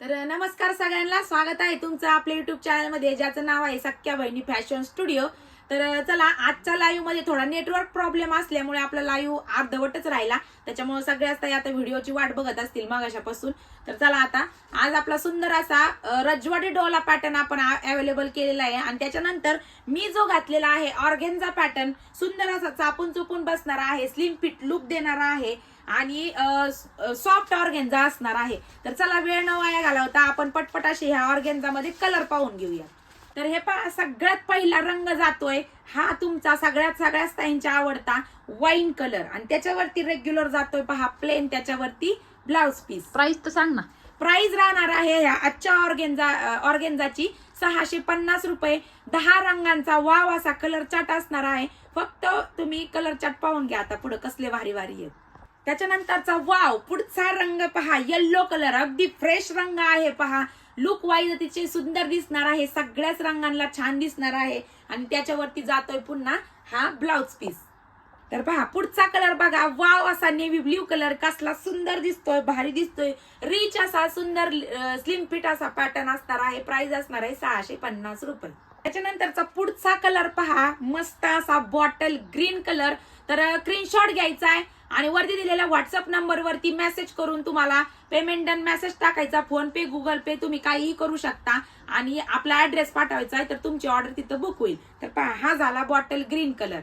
तर नमस्कार सगळ्यांना स्वागत आहे तुमचं आपल्या युट्यूब चॅनलमध्ये ज्याचं नाव आहे सख्या बहिणी फॅशन स्टुडिओ. तर चला आजच्या लाईव्हमध्ये थोडा नेटवर्क प्रॉब्लेम असल्यामुळे आपला लाईव्ह अर्धवटच राहिला. त्याच्यामुळे सगळ्याच ताई आता व्हिडिओची वाट बघत असतील मगाशापासून. तर चला आता आज आपला सुंदर असा रजवाडी डोला पॅटर्न आपण अवेलेबल केलेला आहे. आणि त्याच्यानंतर मी जो घातलेला आहे ऑर्गेन्झा पॅटर्न सुंदर असा चापून चुपून बसणारा आहे स्लिम फिट लुक देणारा आहे आणि सॉफ्ट ऑर्गेन्झा असणार आहे. तर चला वेळ न वाया घालवता आपण पटपटाशी ह्या ऑर्गेन्झामध्ये कलर पाहून घेऊया. तर हे पहा सगळ्यात पहिला रंग जातोय. हा तुमचा सगळ्यात सगळ्यात ताईंचा आवडता वाईन कलर आणि त्याच्यावरती रेग्युलर जातोय पहा प्लेन त्याच्यावरती ब्लाउज पीस प्राइस तर सांग ना. प्राइस राहणार आहे ह्या आजच्या ऑर्गेन्झा ऑर्गेन्झाची सहाशे पन्नास रुपये. दहा रंगांचा वाव असा कलर चाट असणार आहे. फक्त तुम्ही कलर चाट पाहून घ्या. आता पुढे कसले भारी भारी आहेत. त्याच्यानंतरचा वाव पुढचा रंग पहा. येल्लो कलर अगदी फ्रेश रंग आहे पहा. लुक वाईज अतिशय सुंदर दिसणार आहे. सगळ्याच रंगांना छान दिसणार आहे. आणि त्याच्यावरती जातोय पुन्हा हा ब्लाउज पीस तर पहा पुढचा कलर बघा. वाव असा नेव्ही ब्ल्यू कलर कसला सुंदर दिसतोय भारी दिसतोय. रिच असा सुंदर स्लिम फिट असा पॅटर्न असणार आहे. प्राइस असणार आहे सहाशे पन्नास रुपये. त्याच्यानंतरचा पुढचा कलर पहा. मस्त असा बॉटल ग्रीन कलर तर स्क्रीनशॉट घ्यायचा आहे. आणि वरती दिलेल्या व्हॉट्सअप नंबरवरती मेसेज करून तुम्हाला पेमेंट डन मेसेज टाकायचा. फोन पे गुगल पे तुम्ही काहीही करू शकता. आणि आपला ऍड्रेस पाठवायचा आहे तर तुमची ऑर्डर तिथं बुक होईल. तर पहा हा झाला बॉटल ग्रीन कलर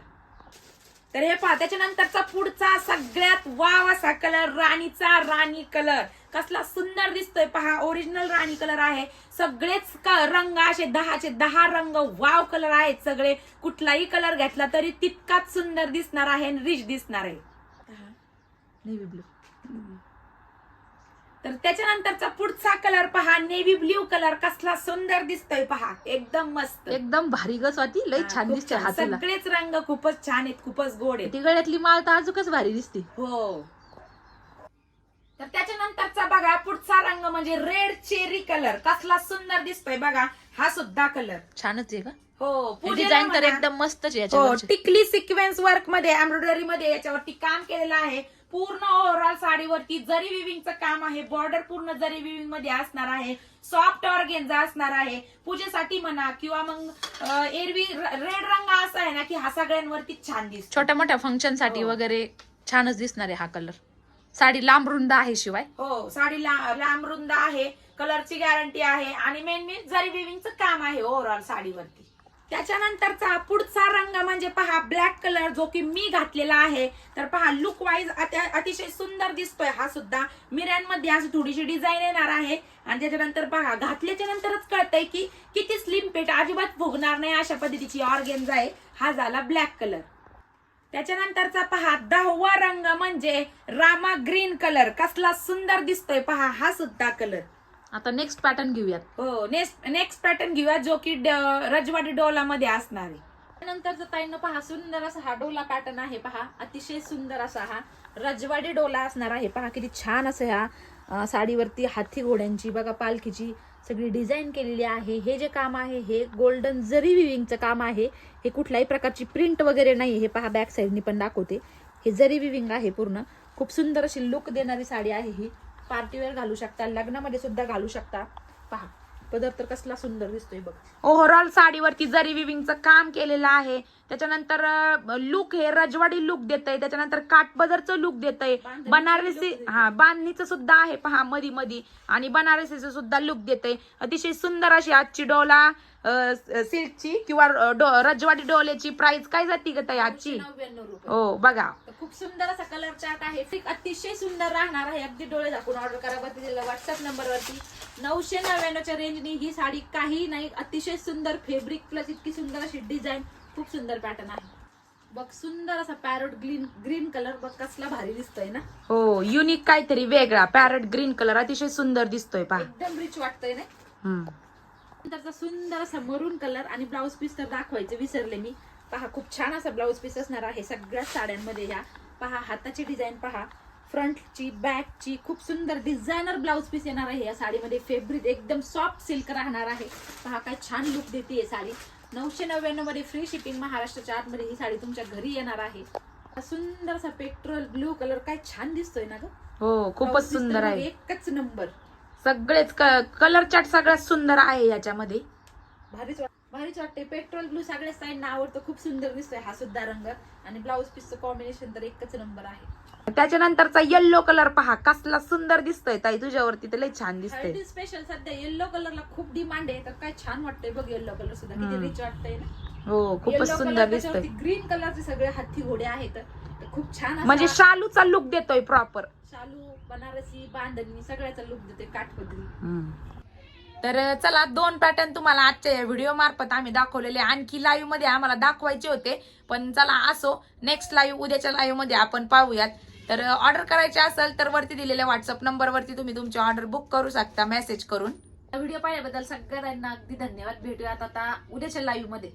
तर हे पहा त्याच्यानंतरचा पुढचा सगळ्यात वाव असा कलर राणीचा राणी कलर कसला सुंदर दिसतोय पहा ओरिजिनल राणी कलर आहे. सगळेच रंग असे दहाचे दहा रंग वाव कलर आहेत सगळे. कुठलाही कलर घेतला तरी तितकाच सुंदर दिसणार आहे आणि रिच दिसणार आहे. नेव्ही ब्लू तर त्याच्यानंतरचा पुढचा कलर पहा. नेव्ही ब्ल्यू कलर कसला सुंदर दिसतोय पहा. एकदम मस्त. एकदम भारी ग स्वाती. लई हा, छान खूप दिसते छान. हाताला सगळेच रंग खूपच छान आहेत खूपच गोड आहेत. ती गळ्यातली माळ तर अजूनच भारी दिसते. हो. तर त्याच्यानंतरचा बघा पुढचा रंग म्हणजे रेड चेरी कलर कसला सुंदर दिसतोय बघा. हा सुद्धा कलर छानच आहे का हो पूजेला डिझाईन तर म्हणा. एकदम मस्तच आहे हो याच्यावरची. टिकली सिक्वेन्स वर्कमध्ये एम्ब्रॉयडरी मध्ये याच्यावरती काम केलेलं आहे. पूर्ण ओव्हरऑल साडीवरती जरी विविंगचं काम आहे बॉर्डर पूर्ण जरी विविंगमध्ये असणार आहे सॉफ्ट ऑर्गेन्झा असणार आहे पूजेसाठी म्हणा किंवा मग एरवी रेड रंग असा आहे ना की हा सगळ्यांवरती छान दिसतो. छोट्या मोठ्या फंक्शनसाठी हो. वगैरे छानच दिसणार आहे हा कलर साडी लांब रुंद आहे शिवाय. हो साडी ला- लांब रुंद आहे कलरची गॅरंटी आहे आणि मेन मेन जरी विविंगचं काम आहे ओव्हरऑल साडीवरती. त्याच्यानंतरचा पुढचा रंग म्हणजे पहा ब्लॅक कलर जो की मी घातलेला आहे. तर पहा लुक वाईज अतिशय सुंदर दिसतोय हा सुद्धा. मिऱ्यांमध्ये आज थोडीशी डिझाईन येणार आहे. आणि त्याच्यानंतर पहा घातल्याच्या नंतरच कळतंय की किती स्लिम पेट अजिबात फुगणार नाही अशा पद्धतीची ऑर्गेन्झा आहे. हा झाला ब्लॅक कलर त्याच्यानंतरचा पहा दहावा रंग म्हणजे रामा ग्रीन कलर कसला सुंदर दिसतोय पहा हा सुद्धा कलर आता नेक्स्ट पॅटर्न घेऊयात. हो नेक्स्ट नेक्स्ट पॅटर्न घेऊया जो की ड- रजवाडी डोला मध्ये असणार आहे. नंतरचा ताईनं पहा सुंदर असा हा डोला पॅटर्न आहे पहा अतिशय सुंदर असा हा रजवाडी डोला असणार आहे. पहा किती छान असं ह्या अं, साडीवरती हाती घोड्यांची बघा पालखीची सगळी डिझाईन केलेली आहे. हे जे काम आहे हे गोल्डन जरी विविंगचं काम आहे हे कुठल्याही प्रकारची प्रिंट वगैरे नाही हे पहा बॅक साईडनी पण दाखवते. हे जरी विविंग आहे पूर्ण. खूप सुंदर अशी लुक देणारी साडी आहे ही. पार्टीवेअर घालू शकता लग्नामध्ये सुद्धा घालू शकता. पहा. पदर तर कसला सुंदर दिसतोय बघ. ओव्हरऑल साडीवरती जरी विविंगचं काम केलेलं आहे त्याच्यानंतर लुक हे रजवाडी लुक देत आहे त्याच्यानंतर काठबदरचं लुक देत आहे बनारसी. हा बांधणीचं सुद्धा आहे पहा मधी मधी. आणि बनारसीचं सुद्धा लुक देत आहे अतिशय सुंदर अशी आजची डोला सिल्कची किंवा डो- रजवाडी डोल्याची प्राइस काय जाती ग ताई आजची? हो बघा. खूप सुंदर असा कलर चार्ट आहे. अतिशय सुंदर राहणार आहे. अगदी डोळे झाकून ऑर्डर करा व्हॉट्सअप नंबरवरती नऊशे नव्याण्णवच्या रेंजनी ही साडी काही नाही अतिशय सुंदर फेब्रिक प्लस इतकी सुंदर अशी डिझाईन खूप सुंदर पॅटर्न आहे. बघ सुंदर असा पॅरोट ग्रीन ग्रीन कलर बघ कसला भारी दिसतोय ना. हो युनिक काहीतरी वेगळा पॅरट ग्रीन कलर अतिशय सुंदर दिसतोय पहा. एकदम रिच वाटतंय ना. हम्म. नंतरचा सुंदर असा मरून कलर आणि ब्लाऊज पीस तर दाखवायचं विसरले मी. पहा खूप छान असा ब्लाऊज पीस असणार आहे सगळ्या साड्यांमध्ये ह्या. पहा हाताची डिझाईन पहा. फ्रंटची बॅकची खूप सुंदर डिझायनर ब्लाऊज पीस येणार आहे या साडीमध्ये. फेब्रिक एकदम सॉफ्ट सिल्क राहणार आहे. पहा काय छान लुक देते ही साडी. नऊशे नव्याण्णवमध्ये फ्री शिपिंग महाराष्ट्राच्या आतमध्ये ही साडी तुमच्या घरी येणार आहे. हा सुंदर असा पेट्रोल ब्लू कलर काय छान दिसतोय ना ग? हो खूपच सुंदर आहे. एकच नंबर सगळेच कलर चार्ट सगळ्यात सुंदर आहे याच्यामध्ये. भारीच भारीच वाटते पेट्रोल ब्लू सगळ्या साईडना आवडतो. खूप सुंदर दिसतोय हा सुद्धा रंग. आणि ब्लाऊज पीसचं कॉम्बिनेशन तर एकच नंबर आहे. त्याच्यानंतरचा येल्लो कलर पहा. कसला सुंदर दिसतोय ताई तुझ्यावरती. तर लय छान दिसतंय. स्पेशल सध्या येल्लो कलरला खूप डिमांड आहे. तर काय छान वाटतंय बघ येल्लो कलर सुद्धा. किती. रिच वाटतंय ना. हो खूपच सुंदर दिसतोय. ग्रीन कलरचे सगळे हत्ती घोडे आहेत. खूप छान म्हणजे शालूचा लुक देतोय प्रॉपर शालू बनारसी बांधणी सगळ्याचा लुक देते काठपदरी तर चला दोन पॅटर्न तुम्हाला आजच्या या व्हिडिओ मार्फत आम्ही दाखवलेले. आणखी लाईव्हमध्ये आम्हाला दाखवायचे होते. पण चला असो. नेक्स्ट लाईव्ह उद्याच्या लाईव्हमध्ये आपण पाहूयात. तर ऑर्डर करायचे असेल तर वरती दिलेल्या व्हॉट्सअप नंबरवरती तुम्ही तुमची ऑर्डर बुक करू शकता मेसेज करून. व्हिडिओ पाहिल्याबद्दल सगळ्यांना अगदी धन्यवाद. भेटूयात आता उद्याच्या लाईव्हमध्ये.